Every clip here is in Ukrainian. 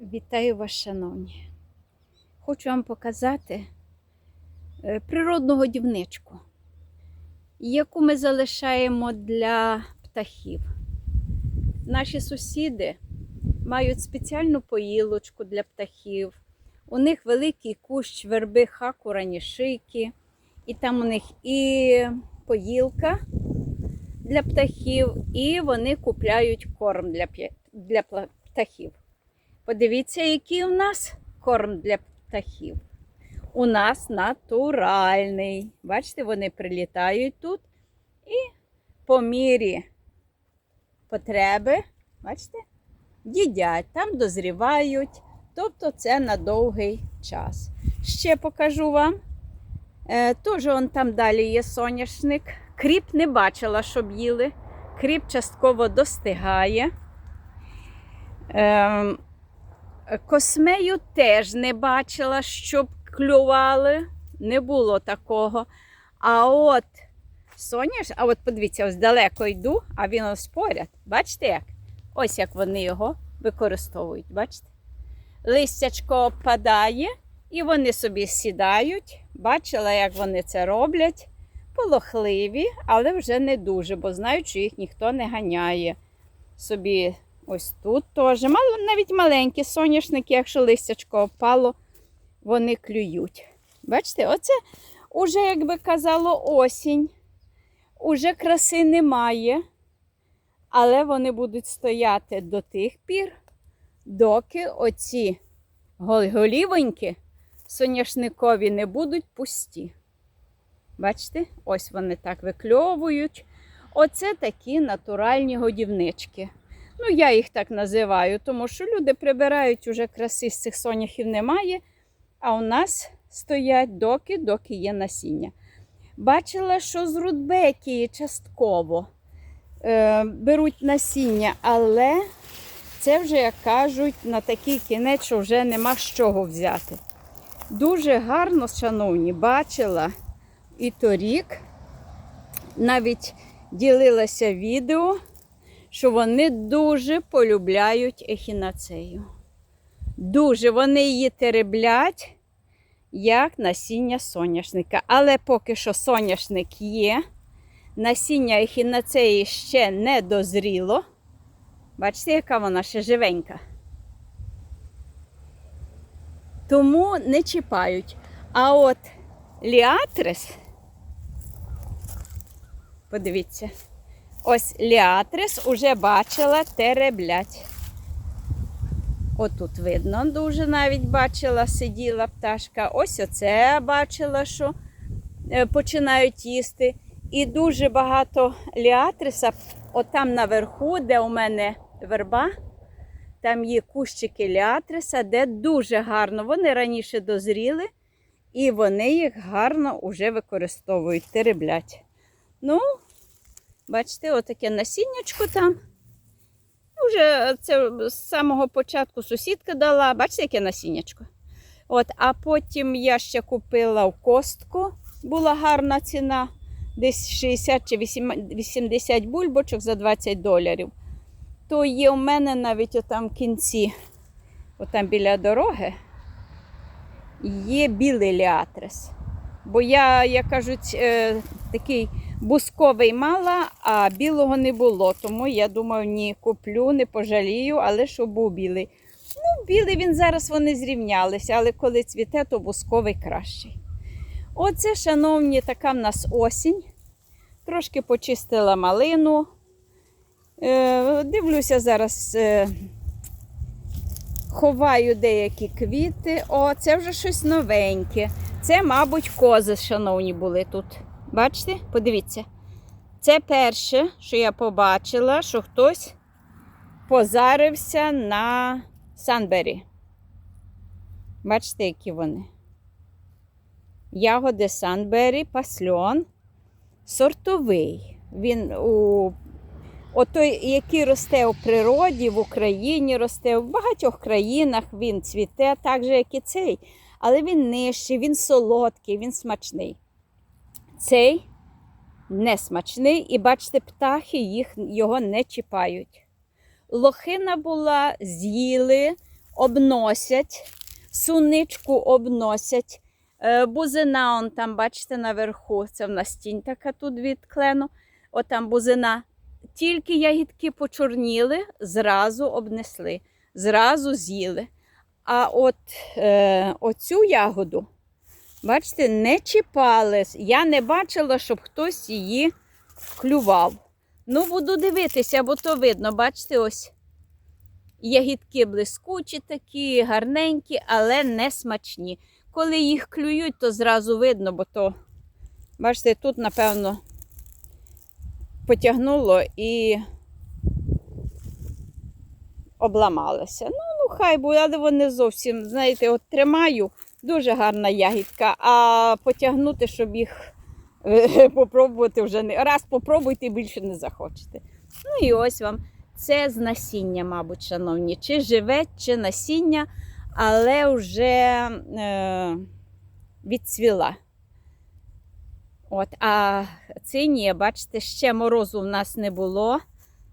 Вітаю вас, шановні. Хочу вам показати е, природну годівничку, яку ми залишаємо для птахів. Наші сусіди мають спеціальну поїлочку для птахів. У них великий кущ верби хаку ранішики, і там у них і поїлка для птахів, і вони купляють корм для, для птахів. Подивіться, який у нас корм для птахів. У нас натуральний. Бачите, вони прилітають тут і по мірі потреби, бачите, їдять, там дозрівають. Тобто це на довгий час. Ще покажу вам. Е, Теж он там далі є соняшник. Кріп не бачила, щоб їли. Кріп частково достигає. Ем, Космею теж не бачила, щоб клювали. Не було такого. А от соняш, а от подивіться, ось далеко йду, а він ось поряд. Бачите як? Ось як вони його використовують. Бачите? Листячко опадає, і вони собі сідають. Бачила, як вони це роблять. Полохливі, але вже не дуже, бо знають, що їх ніхто не ганяє. Собі ось тут теж. Навіть маленькі соняшники, якщо листячко опало, вони клюють. Бачите, оце уже, як би казало, осінь. Уже краси немає, але вони будуть стояти до тих пір, доки оці гол- голівоньки соняшникові не будуть пусті. Бачите, ось вони так викльовують. Оце такі натуральні годівнички. Ну, я їх так називаю, тому що люди прибирають уже краси з цих соняхів немає, а у нас стоять доки, доки є насіння. Бачила, що з рудбекії частково е, беруть насіння, але це вже, як кажуть, на такий кінець, що вже нема з чого взяти. Дуже гарно, шановні, бачила і торік навіть ділилася відео, що вони дуже полюбляють ехінацею. Дуже вони її тереблять, як насіння соняшника. Але поки що соняшник є, насіння ехінацеї ще не дозріло. Бачите, яка вона ще живенька. Тому не чіпають. А от ліатрис, подивіться, ось ліатрис уже бачила тереблять. Отут видно, дуже навіть бачила, сиділа пташка. Ось оце бачила, що е, починають їсти. І дуже багато ліатриса, отам наверху, де у мене верба, там є кущики ліатриса, де дуже гарно. Вони раніше дозріли, і вони їх гарно вже використовують, тереблять. Ну, бачите, отаке насіннячко там. Уже це з самого початку сусідка дала. Бачите, яке насіннячко? От, а потім я ще купила в костку, була гарна ціна, десь 60 чи 80 бульбочок за 20 доларів. То є у мене навіть отам в кінці, отам біля дороги, є білий ліатрис. Бо я, як кажуть, е, такий бусковий мала, а білого не було. Тому я думаю, ні, куплю, не пожалію, але щоб був білий. Ну, білий він зараз вони зрівнялися, але коли цвіте, то бусковий кращий. Оце, шановні, така в нас осінь. Трошки почистила малину. Е, дивлюся зараз, е, ховаю деякі квіти. О, це вже щось новеньке. Це, мабуть, кози, шановні, були тут. Бачите? Подивіться. Це перше, що я побачила, що хтось позарився на Санбері. Бачите, які вони. Ягоди Санбері, пасльон, сортовий. Він у Отой, який росте у природі, в Україні росте, в багатьох країнах він цвіте, так же, як і цей. Але він нижчий, він солодкий, він смачний. Цей не смачний, і бачите, птахи їх, його не чіпають. Лохина була, з'їли, обносять, суничку обносять. Е, Бузина, он там, бачите, наверху, це в нас тінь така тут від клену. От там бузина. Тільки ягідки почорніли, зразу обнесли, зразу з'їли. А от е, оцю ягоду, бачите, не чіпали. Я не бачила, щоб хтось її клював. Ну, буду дивитися, бо то видно, бачите, ось. Ягідки блискучі такі, гарненькі, але не смачні. Коли їх клюють, то зразу видно, бо то, бачите, тут, напевно, потягнуло і обламалося. Ну, ну хай буде, але вони зовсім, знаєте, от тримаю, дуже гарна ягідка, а потягнути, щоб їх е, попробувати вже не. Раз попробуйте, більше не захочете. Ну і ось вам. Це з насіння, мабуть, шановні, чи живе, чи насіння, але вже е, відцвіла. От, а це ні, бачите, ще морозу в нас не було.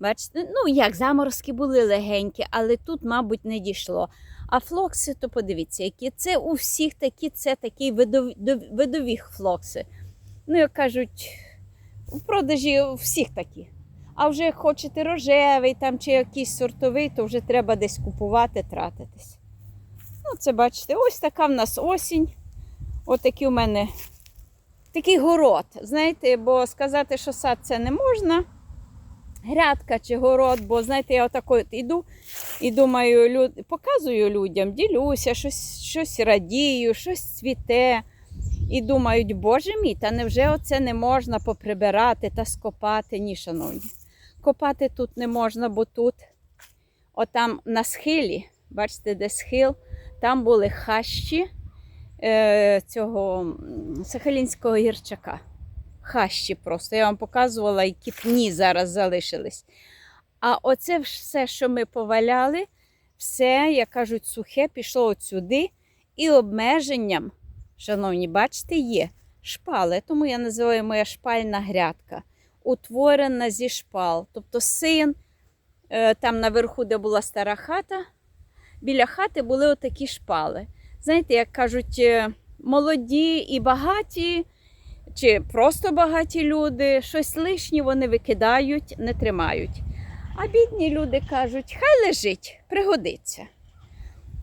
Бачите, ну як заморозки були легенькі, але тут, мабуть, не дійшло. А флокси, то подивіться, які це у всіх такі, це такі видові, видові флокси. Ну, як кажуть, в продажі у всіх такі. А вже як хочете рожевий там, чи якийсь сортовий, то вже треба десь купувати, тратитись. Ну, це бачите, ось така в нас осінь. Отакий у мене такий город. Знаєте, бо сказати, що сад це не можна. Грядка чи город, бо знаєте, я отако от іду і думаю, люд... показую людям, ділюся, щось, щось радію, щось цвіте. І думають, боже мій, та невже оце не можна поприбирати та скопати? Ні, шановні. Копати тут не можна, бо тут, отам на схилі, бачите, де схил, там були хащі е, цього сахалінського гірчака. Хащі просто. Я вам показувала, які пні зараз залишились. А оце все, що ми поваляли, все, як кажуть, сухе, пішло от сюди. І обмеженням, шановні, бачите, є шпали. Тому я називаю моя шпальна грядка. Утворена зі шпал. Тобто син, е, там наверху, де була стара хата, біля хати були отакі шпали. Знаєте, як кажуть, е, молоді і багаті, чи просто багаті люди, щось лишнє вони викидають, не тримають. А бідні люди кажуть, хай лежить, пригодиться.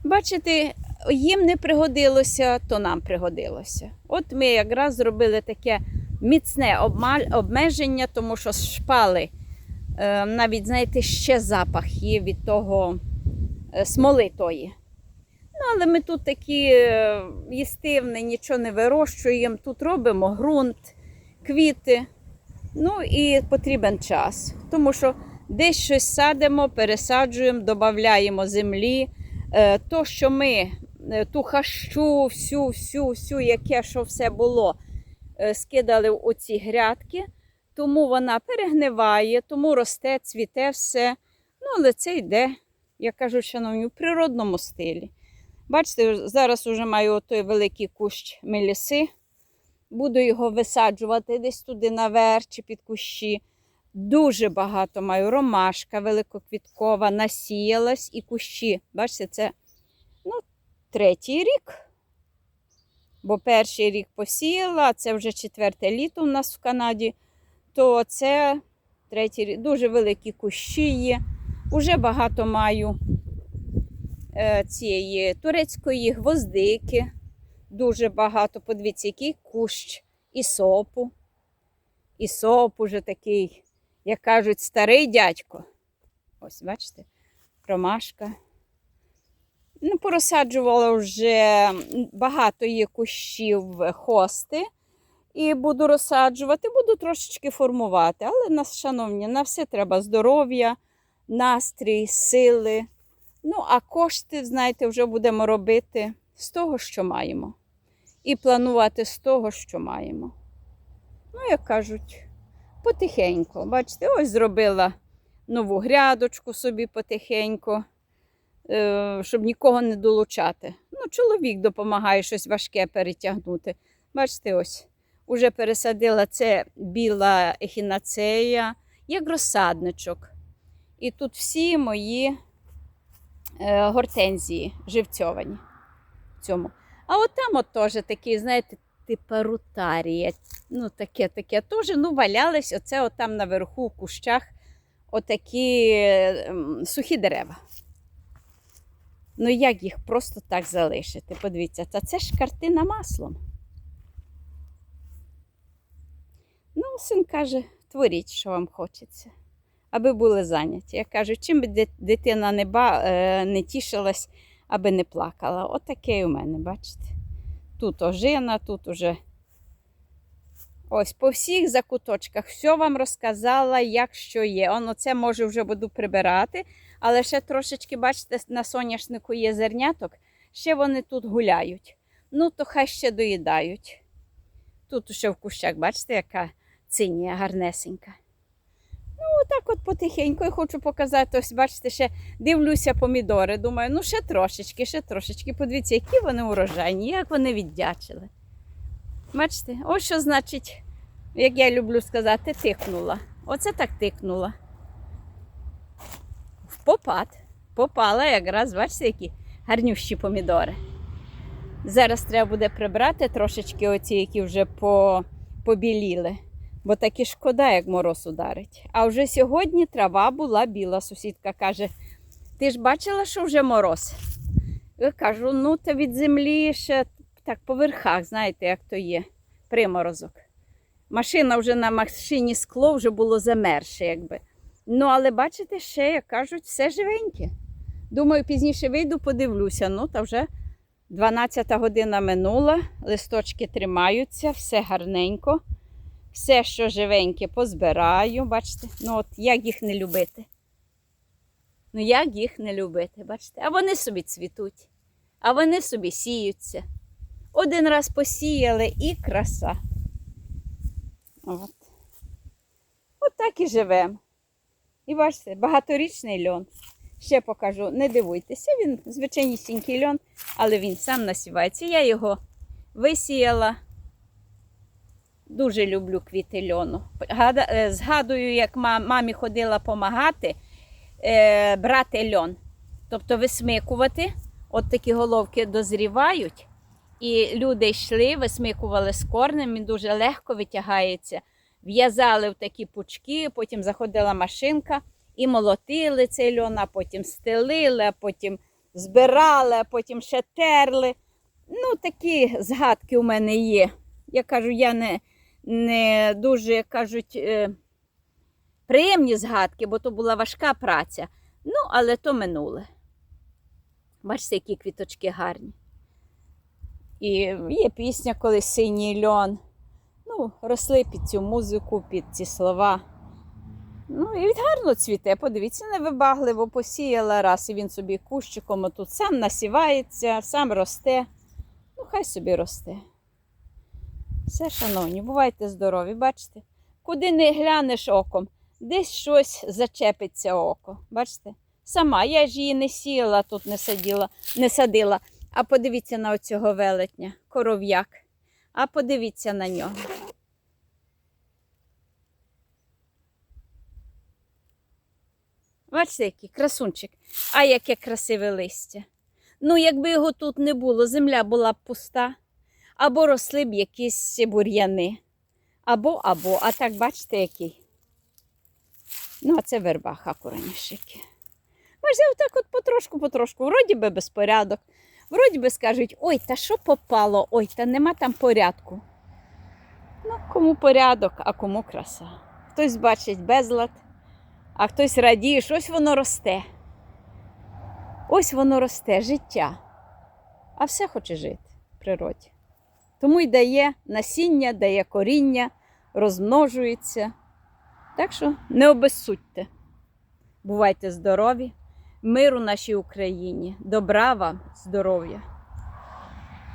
Бачите, їм не пригодилося, то нам пригодилося. От ми якраз зробили таке міцне обмеження, тому що шпали, е, навіть, знаєте, ще запах є від того е, смоли тої. Ну, але ми тут такі е, їстивні, нічого не вирощуємо. Тут робимо ґрунт, квіти. Ну і потрібен час. Тому що десь щось садимо, пересаджуємо, додаємо землі. Е, То, що ми е, ту хащу, всю, всю, всю, яке що все було, скидали в оці грядки, тому вона перегниває, тому росте, цвіте все. Ну, але це йде, я кажу, шановні, в природному стилі. Бачите, зараз вже маю той великий кущ меліси. Буду його висаджувати десь туди наверх чи під кущі. Дуже багато маю ромашка великоквіткова, насіялась і кущі. Бачите, це ну, третій рік. Бо перший рік посіяла, це вже четверте літо у нас в Канаді. То це третій рік. Дуже великі кущі є. Уже багато маю цієї турецької гвоздики. Дуже багато. Подивіться, який кущ і сопу. І соп уже такий, як кажуть, старий дядько. Ось, бачите, ромашка. Ну, порозсаджувала вже багато є кущів е, хости. І буду розсаджувати, буду трошечки формувати. Але шановні, на все треба здоров'я, настрій, сили. Ну, а кошти, знаєте, вже будемо робити з того, що маємо. І планувати з того, що маємо. Ну, як кажуть, потихеньку. Бачите, ось зробила нову грядочку собі потихеньку, е, щоб нікого не долучати. Ну, чоловік допомагає щось важке перетягнути. Бачите, ось. Уже пересадила це біла ехінацея, як розсадничок. І тут всі мої гортензії живцьовані. В цьому. А от там от теж такі, знаєте, типа рутарія. Ну, таке, таке теж, ну, валялись, оце от там наверху в кущах отакі ем, сухі дерева. Ну, як їх просто так залишити? Подивіться, та це ж картина маслом. Ну, син каже, творіть, що вам хочеться, аби були зайняті. Я кажу, чим би дитина не, ба, е, не тішилась, аби не плакала. Отаке і у мене, бачите. Тут ожина, тут уже. Ось по всіх закуточках все вам розказала, як що є. Оно це може вже буду прибирати, але ще трошечки, бачите, на соняшнику є зерняток, ще вони тут гуляють. Ну, то хай ще доїдають. Тут ще в кущах, бачите, яка цинія гарнесенька. Потихеньку я хочу показати. Ось, бачите, ще дивлюся помідори. Думаю, ну ще трошечки, ще трошечки. Подивіться, які вони урожайні, як вони віддячили. Бачите, ось що значить, як я люблю сказати, тикнула. Оце так тикнула. В попад. Попала якраз, бачите, які гарнющі помідори. Зараз треба буде прибрати трошечки оці, які вже по, побіліли. Бо таки шкода, як мороз ударить. А вже сьогодні трава була біла. Сусідка каже: ти ж бачила, що вже мороз? Я кажу, ну та від землі ще так по верхах, знаєте, як то є, приморозок. Машина вже на машині скло вже було замерше, якби. Ну, але бачите, ще, як кажуть, все живеньке. Думаю, пізніше вийду, подивлюся. Ну, та вже 12 година минула, листочки тримаються, все гарненько. Все, що живеньке, позбираю. Бачите? Ну, от як їх не любити? Ну, як їх не любити, бачите? А вони собі цвітуть, а вони собі сіються. Один раз посіяли і краса. От. От так і живемо. І бачите, багаторічний льон. Ще покажу, не дивуйтеся, він звичайнісінький льон, але він сам насівається. Я його висіяла. Дуже люблю квіти льону. Е, Згадую, як мамі ходила допомагати е, брати льон. Тобто висмикувати, от такі головки дозрівають. І люди йшли, висмикували з корнем, він дуже легко витягається. В'язали в такі пучки, потім заходила машинка і молотили цей льон, а потім стелили, а потім збирали, а потім ще терли. Ну, такі згадки у мене є. Я кажу, я не, не дуже як кажуть, е, приємні згадки, бо то була важка праця. Ну, але то минуле. Бачите, які квіточки гарні. І є пісня, коли синій льон. Ну, росли під цю музику, під ці слова. Ну, і він гарно цвіте. Подивіться, невибагливо посіяла раз, і він собі кущиком отут сам насівається, сам росте. Ну, хай собі росте. Все, шановні, бувайте здорові, бачите? Куди не глянеш оком, десь щось зачепиться око. Бачите? Сама я ж її не сіяла, тут не садила, не садила. А подивіться на оцього велетня, коров'як. А подивіться на нього. Бачите, який красунчик. А яке красиве листя. Ну, якби його тут не було, земля була б пуста, або росли б якісь бур'яни. Або, або. А так, бачите, який. Ну, а це верба хакуранішики. Бачите, отак от потрошку, потрошку. Вроді би безпорядок. Вроді би скажуть, ой, та що попало, ой, та нема там порядку. Ну, кому порядок, а кому краса. Хтось бачить безлад, а хтось радіє, що ось воно росте. Ось воно росте, життя. А все хоче жити в природі. Тому й дає насіння, дає коріння, розмножується. Так що не обезсудьте. Бувайте здорові, миру нашій Україні, добра вам, здоров'я.